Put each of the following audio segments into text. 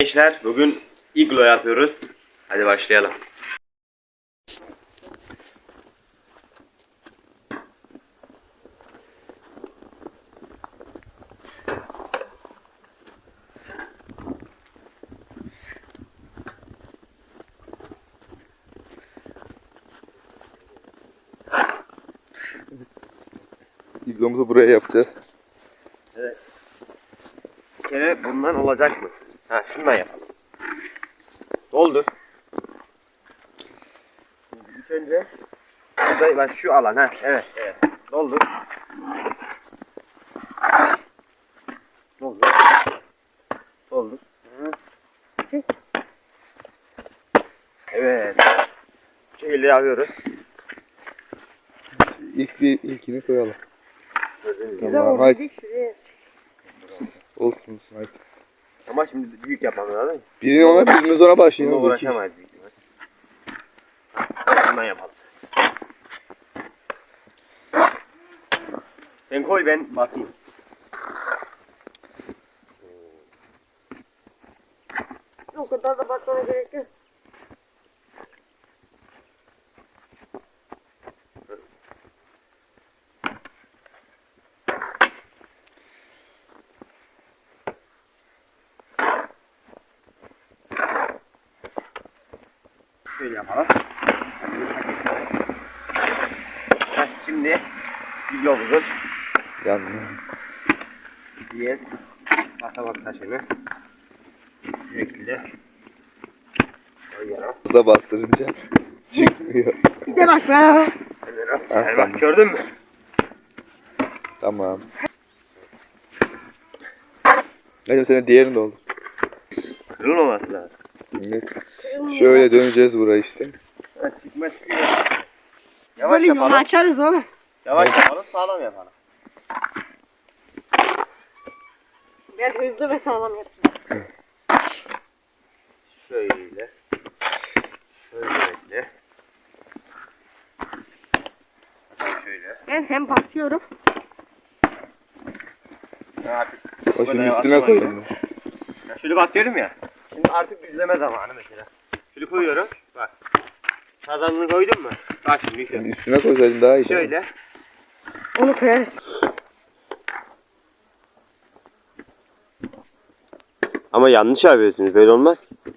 Gençler bugün iglo yapıyoruz. Hadi başlayalım. İglomuzu buraya yapacağız. Bir kere bundan olacak mı? Ha şundan yapalım. Doldur. Şimdi ilk önce burada bak şu alan ha evet evet. Doldur. Doldur. Doldur. Hı. Evet. Bu şekilde yapıyoruz. İlk bir ilkini koyalım. Tamam, haydi. Olsun haydi. Ama şimdi büyük yapmam lazım. Birini ona birimiz ona başlayalım. İki. uğraşamayız büyük ihtimal. Bundan yapalım. Sen koy ben bakayım. O kadar da bakmana gerek yok. Yapalım. Heh, şimdi videomuzun Yandı. diğer basamak taşını şu şekilde koyuyorum. Burada bastırınca çıkmıyor. Bir de bak be. Hemen at. Ah, Yani tamam. bak gördün mü? Tamam. Hadi senin diğerini de oldu. Kırılmaması lazım. Şimdi şöyle döneceğiz buraya işte. Ha, çıkma çıkıyor. Yavaş Böyle yapalım. açarız oğlum. Yavaş yapalım sağlam yapalım. Ben hızlı ve sağlam yapayım. Şöyle. Şöyle. Şöyle. Ben hem basıyorum. Ya Artık kadar üstüne yavaş koyalım. Ya şöyle batıyorum ya. Şimdi artık düzleme zamanı mesela. Şöyle koyuyorum. Bak. Kazanını koydun mu? Bak şimdi şöyle. Üstüne koysaydın daha iyi. Şöyle. Onu koyarız. Ama yanlış yapıyorsunuz. Böyle olmaz ki.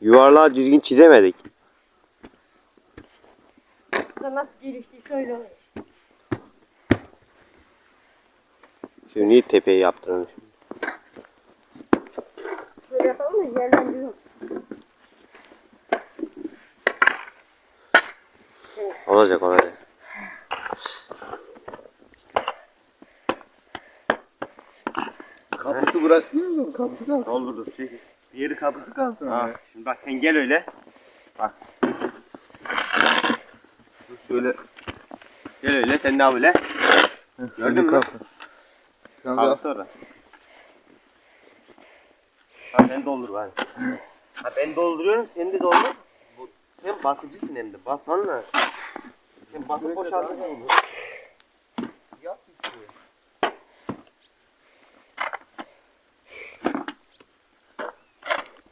Yuvarlağı düzgün çizemedik. Nasıl geliştiyse öyle oluyor. Şimdi niye tepeyi yaptırmış? Böyle yapalım da yerden düzüm. Olacak olacak. Kapısı burası değil mi? Kapısı da. Doldurduk. Çekil. Diğeri kapısı kalsın. Ha, şimdi bak sen gel öyle. Şöyle. Gel öyle. Sen de böyle. Gördün mü? Al de sonra. Ha ben doldur bari. Ha ben dolduruyorum sen de doldur. Bu, sen basıcısın hem de basman lazım. Sen basıp boşaltacaksın onu.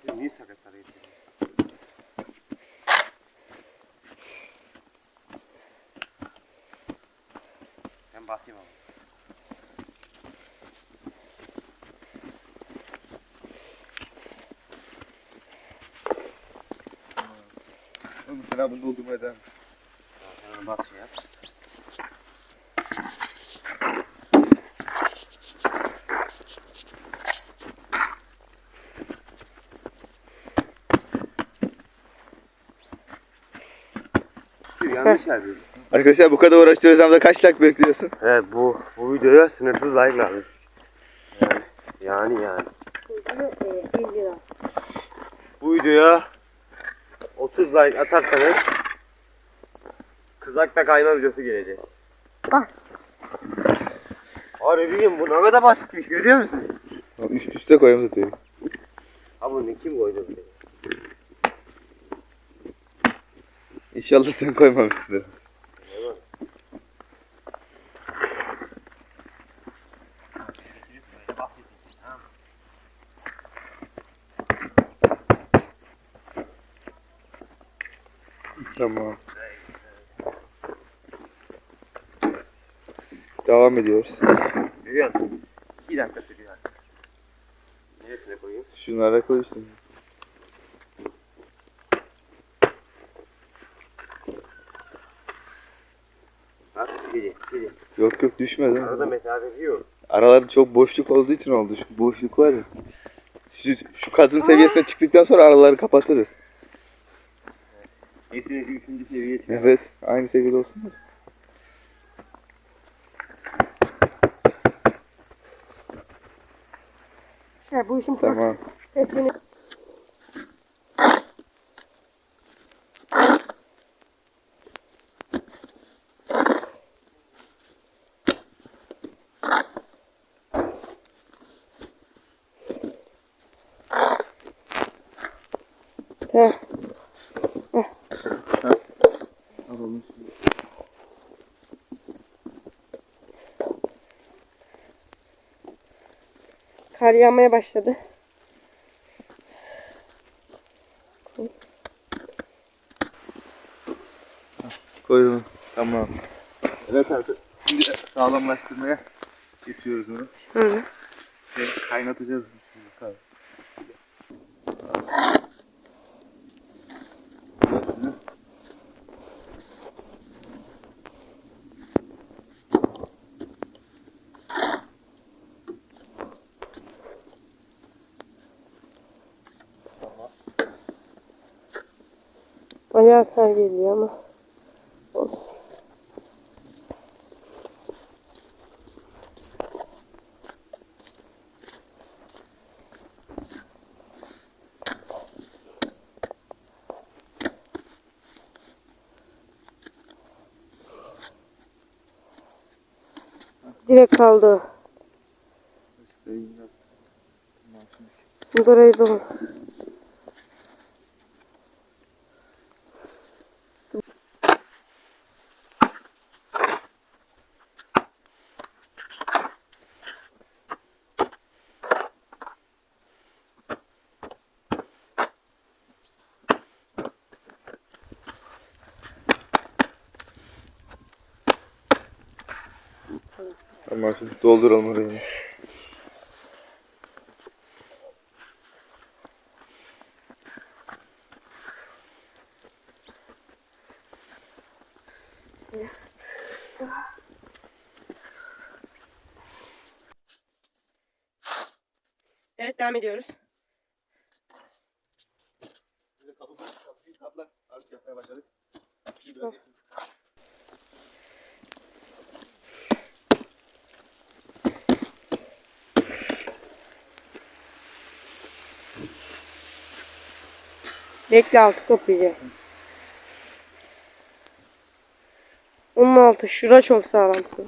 Sen niye sakatlara getirdin? Ben basayım ama. Mesela bunu doldurmaya devam. Hemen şey yap. Yanlış. Arkadaşlar bu kadar uğraştırıyoruz ama da kaç like bekliyorsun? Evet bu bu videoya sınırsız like lazım. Yani yani yani. E, 1 lira. Bu videoya 30 like atarsanız Kızakta kayma videosu gelecek. Bak. Bas. Harbiyim bu ne kadar basitmiş şey, görüyor musun? Ya Üst üste koyalım zaten. Ha bunu kim koydu buraya? İnşallah sen koymamışsın. Tamam. Devam ediyoruz. Görüyor musun? Bir dakika sürüyor. Neresine koyayım? Şunlara koy işte. Bak gece gece. Yok yok düşmedi. Arada mesafe yok. Aralarda çok boşluk olduğu için oldu. Şu boşluk var ya. Şu, şu katın seviyesine çıktıktan sonra araları kapatırız. Hepsinin üçüncü seviyeye çıkar. Evet. Aynı seviyede olsun. Da. Şey, bu işin Tamam. prosesini Heh. Kar yağmaya başladı. Koydum. Tamam. Evet artık. Şimdi sağlamlaştırmaya geçiyoruz onu. Şöyle. Şey, kaynatacağız. Bayağı kar geliyor ama. Olsun. Direkt kaldı. İşte yine- Tamam, şimdi. Tamam şimdi dolduralım orayı. Evet devam ediyoruz. Bekle altı. Onun altı şura çok sağlamsız.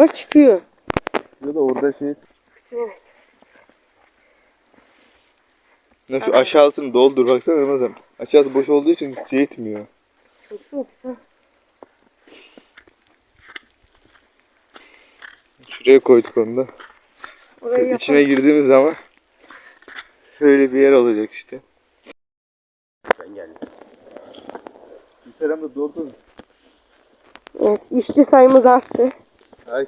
Bak çıkıyor. Ya da orada şey. Evet. Ya şu aşağısını doldur baksana Ramazan. Aşağısı boş olduğu için hiç yetmiyor. Çok soğuk. Şuraya koyduk onu da. Orayı yapalım. İçine girdiğimiz zaman şöyle bir yer olacak işte. Ben geldim. Selam da doldur. Evet, işçi sayımız arttı. Ay.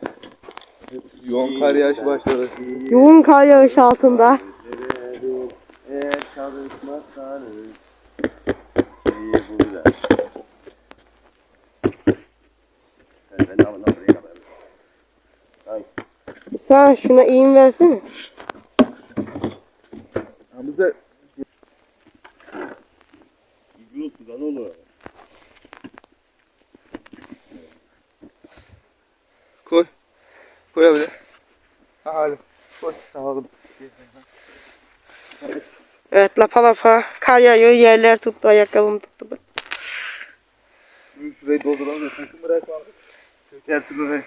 Yoğun kar yağışı başladı. Yoğun kar yağışı altında. Eğer çalışmazsanız iyi. Ay, Sen şuna iğim versene. Hamza koy. Koyabilir. Ha hadi. Koy. Sağ olun. Evet lapa lapa. Kar yağıyor yerler tuttu ayakkabım tuttu. Şurayı dolduralım da sakın bırakma. Çökersin orayı.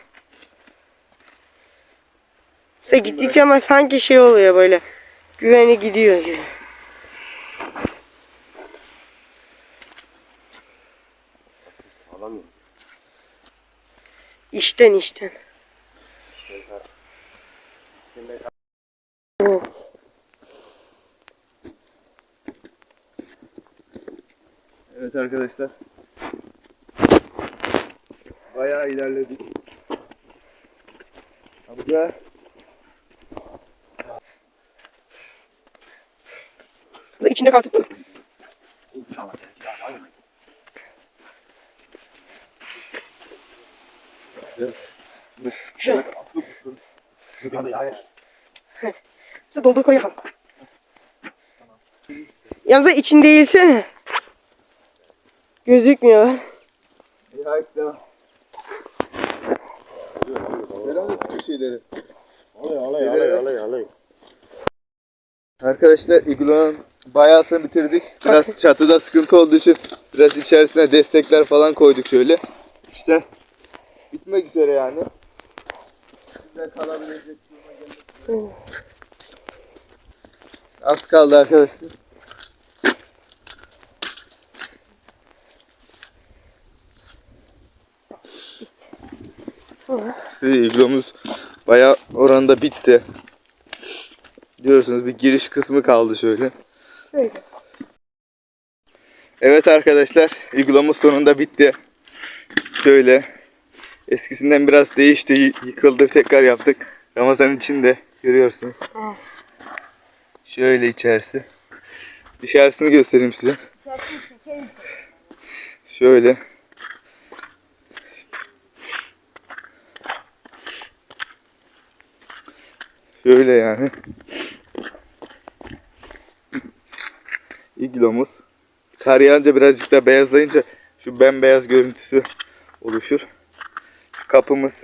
İşte gittikçe ama sanki şey oluyor böyle. Güveni gidiyor gibi. Alamıyorum. İşten işten. Evet. Evet arkadaşlar. Bayağı ilerledik. Amca. İçinde kaldık. Şu. Size doldur koyalım. Yalnız içinde yesene. Gözükmüyor. Ya işte. Selam et bu şeyleri. Alay alay alay alay alay. Arkadaşlar iglonun bayağısını bitirdik. Biraz çatıda sıkıntı olduğu için biraz içerisine destekler falan koyduk şöyle. İşte bitmek üzere yani. Şimdi kalabilecek duruma gelmek üzere. Az kaldı arkadaşlar. İşte iglomuz bayağı oranda bitti. Diyorsunuz bir giriş kısmı kaldı şöyle. Şöyle. Evet arkadaşlar iglomuz sonunda bitti. Şöyle eskisinden biraz değişti yıkıldı tekrar yaptık. Ramazan içinde görüyorsunuz. Evet. Şöyle içerisi. Dışarısını göstereyim size. Şöyle. Şöyle yani. İglomuz. Kar yağınca birazcık da beyazlayınca şu bembeyaz görüntüsü oluşur. Şu kapımız.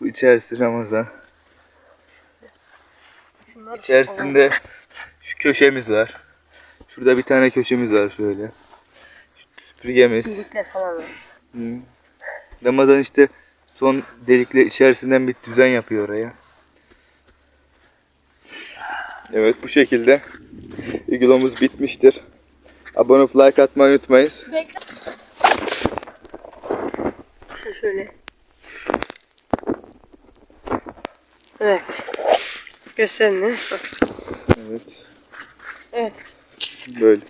Bu içerisi Ramazan. İçerisinde şu köşemiz var. Şurada bir tane köşemiz var şöyle. Şu süpürgemiz. Bizlikler falan var. Hı. Ramazan işte son delikle içerisinden bir düzen yapıyor oraya. Evet bu şekilde iglomuz bitmiştir. Abone olup like atmayı unutmayınız. Şu Şöyle. Evet. Göster ne? Bak. Evet Evet. böyle.